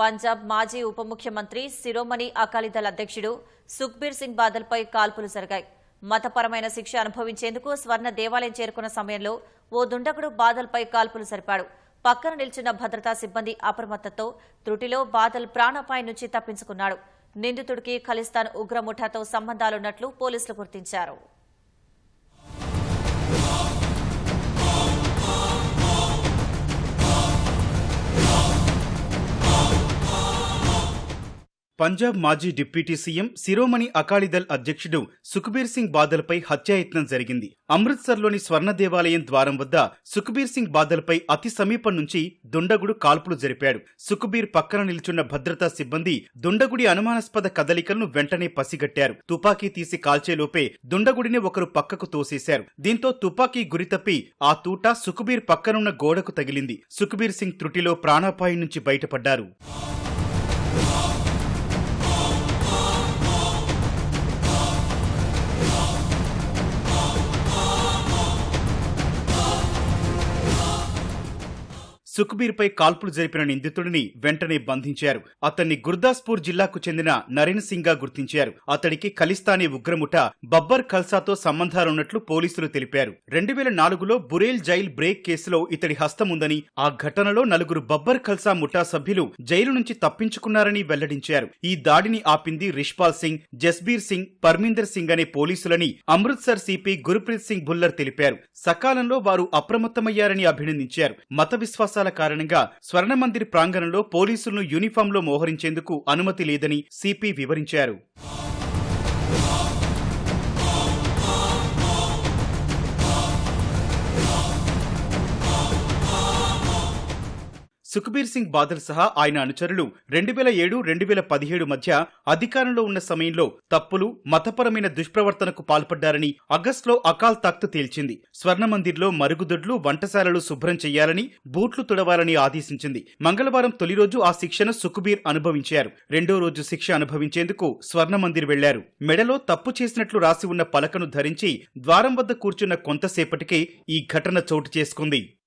పంజాబ్ మాజీ ఉప ముఖ్యమంత్రి శిరోమణి అకాలీదళ్ అధ్యక్షుడు సుఖ్బీర్ సింగ్ బాదల్పై కాల్పులు జరిగాయి. మతపరమైన శిక్ష అనుభవించేందుకు స్వర్ణ దేవాలయం చేరుకున్న సమయంలో ఓ దుండగుడు బాదల్పై కాల్పులు జరిపాడు. పక్కన నిల్చున్న భద్రతా సిబ్బంది అప్రమత్తతో త్రుటిలో బాదల్ ప్రాణాపాయం నుంచి తప్పించుకున్నాడు. నిందితుడికి ఖలిస్తాన్ ఉగ్రముఠాతో సంబంధాలున్నట్లు పోలీసులు గుర్తించారు. పంజాబ్ మాజీ డిప్యూటీ సీఎం శిరోమణి అకాలీదళ్ అధ్యక్షుడు సుఖ్బీర్ సింగ్ బాదల్పై హత్యాయత్నం జరిగింది. అమృత్సర్లోని స్వర్ణ దేవాలయం ద్వారం వద్ద సుఖ్బీర్ సింగ్ బాదల్పై అతి సమీపం నుంచి దుండగుడు కాల్పులు జరిపాడు. సుఖ్బీర్ పక్కన నిల్చున్న భద్రతా సిబ్బంది దుండగుడి అనుమానాస్పద కదలికలను వెంటనే పసిగట్టారు. తుపాకీ తీసి కాల్చేలోపే దుండగుడిని ఒకరు పక్కకు తోసేశారు. దీంతో తుపాకీ గురితప్పి ఆ తూట సుఖ్బీర్ పక్కనున్న గోడకు తగిలింది. సుఖ్బీర్ సింగ్ త్రుటిలో ప్రాణాపాయం నుంచి బయటపడ్డారు. సుఖ్బీర్పై కాల్పులు జరిపిన నిందితుడిని వెంటనే బంధించారు. అతన్ని గుర్దాస్పూర్ జిల్లాకు చెందిన నరేన్ సింగ్గా గుర్తించారు. అతడికి ఖలిస్తానీ ఉగ్రముఠ బబ్బర్ ఖల్సాతో సంబంధాలున్నట్లు పోలీసులు తెలిపారు. రెండు వేల నాలుగులో బురేల్ జైల్ బ్రేక్ కేసులో ఇతడి హస్తముందని ఆ ఘటనలో నలుగురు బబ్బర్ ఖల్సా ముఠా సభ్యులు జైలు నుంచి తప్పించుకున్నారని వెల్లడించారు. ఈ దాడిని ఆపింది రిష్పాల్ సింగ్ జస్బీర్ సింగ్ పర్మిందర్ సింగ్ అనే పోలీసులని అమృత్సర్ సిపి గురుప్రీత్ సింగ్ భుల్లర్ తెలిపారు. సకాలంలో వారు అప్రమత్తమయ్యారని అభినందించారు. మత విశ్వాసాల కారణంగా స్వర్ణ మందిర్ ప్రాంగణంలో పోలీసులను యూనిఫామ్లో మోహరించేందుకు అనుమతి లేదని సిపి వివరించారు. సుఖ్బీర్ సింగ్ బాదల్ సహా ఆయన అనుచరులు రెండు వేల ఏడు రెండు వేల పదిహేడు మధ్య అధికారంలో ఉన్న సమయంలో తప్పులు మతపరమైన దుష్ప్రవర్తనకు పాల్పడ్డారని ఆగస్టులో అకాల్ తఖ్త్ తేల్చింది. స్వర్ణ మందిర్లో మరుగుదొడ్లు వంటశాలలు శుభ్రం చేయాలని బూట్లు తుడవాలని ఆదేశించింది. మంగళవారం తొలి రోజు ఆ శిక్షను సుఖ్బీర్ అనుభవించారు. రెండో రోజు శిక్ష అనుభవించేందుకు స్వర్ణ మందిర్ వెళ్ళారు. మెడలో తప్పు చేసినట్లు రాసి ఉన్న పలకను ధరించి ద్వారం వద్ద కూర్చున్న కొంతసేపటికే ఈ ఘటన చోటు చేసుకుంది.